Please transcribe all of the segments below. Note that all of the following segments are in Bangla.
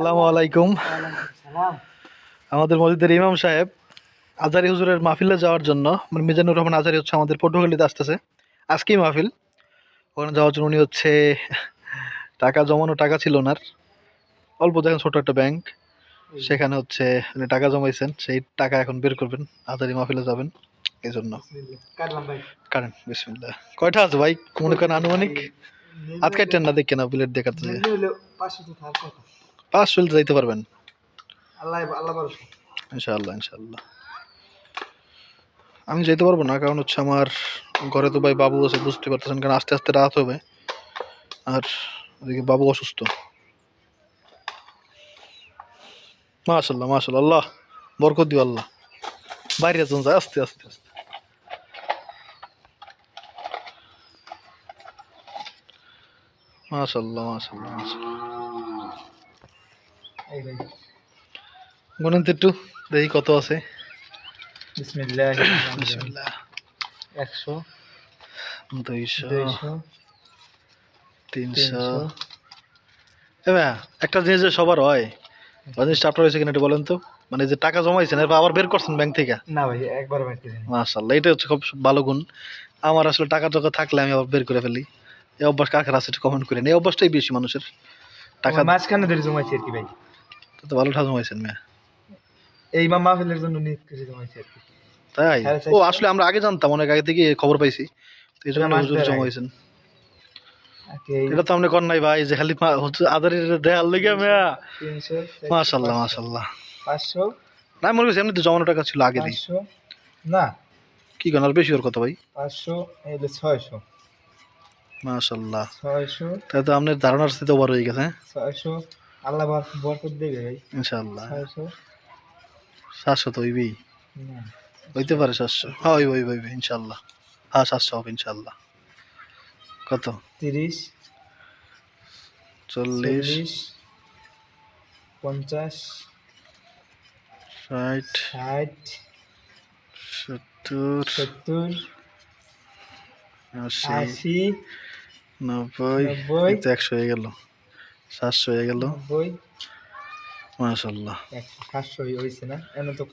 আসসালামু আলাইকুম। আমাদের মসজিদের ইমাম সাহেব আজারি হুজুরের মাহফিলে যাওয়ার জন্য মানে মিজানুর রহমান আজারি হচ্ছে আমাদের পটুয়াখালীতে আসতেছে। আজকেই মাহফিল। ওখানে যাওয়ার জন্য উনি হচ্ছে টাকা জমানো টাকা ছিল ওনার। অল্প দেখেন ছোট একটা ব্যাংক। সেখানে হচ্ছে উনি টাকা জমাইছেন সেই টাকা এখন বের করবেন আজারি মাহফিলে যাবেন এই জন্য কারেন বিসমিল্লাহ। কয়টা আছে ভাই? মনে করেন আনুমানিক? আজকে টেন না দেখে না বিলেট দেখাতে পাঁচ চলতে যাইতে পারবেন। আল্লাহ আল্লাহ ইনশাআল্লাহ ইনশাআল্লাহ। আমি যেতে পারব না কারণ হচ্ছে আমার ঘরে তো ভাই বাবু আছে বুঝতে পারতেছেন কারণ আস্তে আস্তে রাত হবে। আর ওদিকে বাবু অসুস্থ। মাশাল্লাহ মাশাল্লাহ আল্লাহ বরকত দিও আল্লাহ। বাইরে যান যায় আস্তে আস্তে আস্তে। মাশাল্লাহ মাশাল্লাহ মাশাল্লাহ এই ভাই গুনেন তো একটু দেখি কত আছে। বিসমিল্লাহ বিসমিল্লাহ একশো দুইশো তিনশো। একটা জিনিস সবার হয় জিনিসটা আপনার হয়েছে কিনা একটু বলেন তো। মানে যে টাকা জমাইছেন এরপর আবার বের করছেন ব্যাংক থেকে? না ভাই একবার বাকি জানি মাশাল্লাহ এটা হচ্ছে খুব ভালো গুণ। আমার আসলে টাকা টাকা থাকলে আমি আবার বের করে ফেলি। এই অভ্যাস কার কার আছে একটু কমেন্ট করেন। এই অভ্যাসটাই বেশি মানুষের। টাকা টাকা মাঝখানে ধরে জমাইছি আর কি ভাই। তো ভালো জমাইছেন মেয়ে। এই মাহফিলের জন্য নিয়ে কিছু জমাইছি আর কি। তাই? ও আসলে আমরা আগে জানতাম অনেক আগে থেকে খবর পাইছি। তো এই জন্য হুজুর আগে। জমাইছেন আর কি এই এটা তো আপনি কর নাই ভাই যে খালি আদারের দেয়াল লেগে মেয়া। মাশাল্লাহ মাশাল্লাহ। পাঁচশো। না মনে করছি এমনি তো জমানো টাকা ছিল আগে না। কি কেন আর বেশি ওর কথা ভাই? পাঁচশো এই যে ছয়শো। মাশাল্লাহ। ছয়শো। তাই তো আপনার ধারণার সাথে ওভার হয়ে গেছে হ্যাঁ? ছয়শো। আল্লাহ বর- বরকত দেবে ভাই। ইনশাল্লাহ ছয়শো। সাতশো তো হইবেই। হইতে পারে সাতশো। হ্যাঁ হইব হইব হইব ইনশাল্লাহ হ্যাঁ সাতশো হবে ইনশাল্লাহ কত? তিরিশ। চল্লিশ। পঞ্চাশ। ষাট। ষাট। সত্তর। সত্তর। আশি। নব্বই। একশো হয়ে গেল। সাতশো হয়ে গেল। নব্বই। মাশাল্লাহ। সাতশো হয়েছে না? এমন তো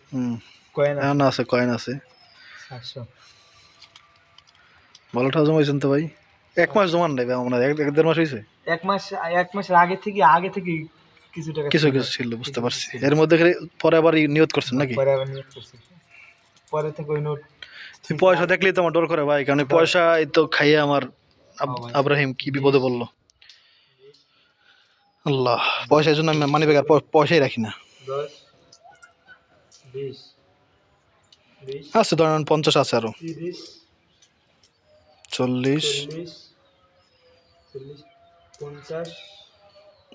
কয়েন এখন আছে কয়েন আছে। সাতশো। ভালো টাকা জমাইছেন তো ভাই। এক মাস জমান নাই ভাই আমার এক এক দেড় মাস হয়েছে এক মাস এক মাসের আগে থেকে আগে থেকে কিছু টাকা কিছু কিছু ছিল বুঝতে পারছি। এর মধ্যে পরে আবার নিয়ত করছেন নাকি? পরে আবার করছি। পরে থেকে ওই নোট পয়সা দেখলেই তো আমার ডর করে ভাই কারণ পয়সা এই তো খাইয়ে আমার আব- আব্রাহিম কি বিপদে বলল আল্লাহ। পয়সা এই জন্য আমি মানি ব্যাগ আর প- পয়সাই রাখি না। আছে ধরেন পঞ্চাশ আছে আরও। চল্লিশ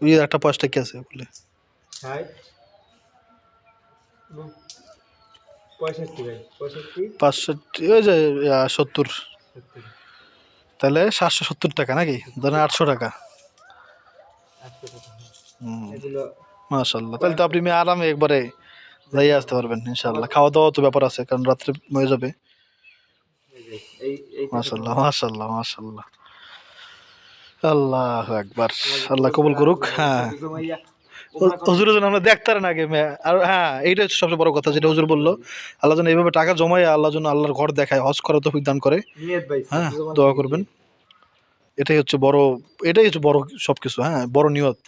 ওই একটা পয়সা কি আছে বলে? পঁয়ষট্টি পাঁচষট্টি ওই যে সত্তর। সত্তর। তাহলে সাতশো সত্তর টাকা নাকি? ধরেন আটশো টাকা আটশো টাকা হ্যাঁ। হুম এগুলো মাশাল্লাহ তাহলে তো আপনি আরামে একবারে যাইয়ে আসতে পারবেন ইনশাল্লাহ খাওয়া দাওয়া তো ব্যাপার আছে কারণ রাত্রে হয়ে যাবে। মাশাল্লাহ মাশাল্লাহ মাশাল্লাহ আল্লাহ একবার আল্লাহ কবুল করুক হ্যাঁ। আমরা দেখতে পারেন আগে আর হ্যাঁ এইটা হচ্ছে সবচেয়ে বড় কথা যেটা হুজুর বলল। আল্লাহ যেন এইভাবে টাকা জমায় আল্লাহ যেন আল্লাহর ঘর দেখায় হজ করা তো দান করে। হ্যাঁ দোয়া করবেন। এটাই হচ্ছে বড় এটাই হচ্ছে বড় সবকিছু হ্যাঁ? বড় নিয়ত।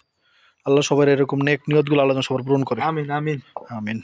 আল্লাহ সবার এরকম নেক নিয়তগুলো আল্লাহ সবার পূরণ করে। আমিন আমিন। আমিন।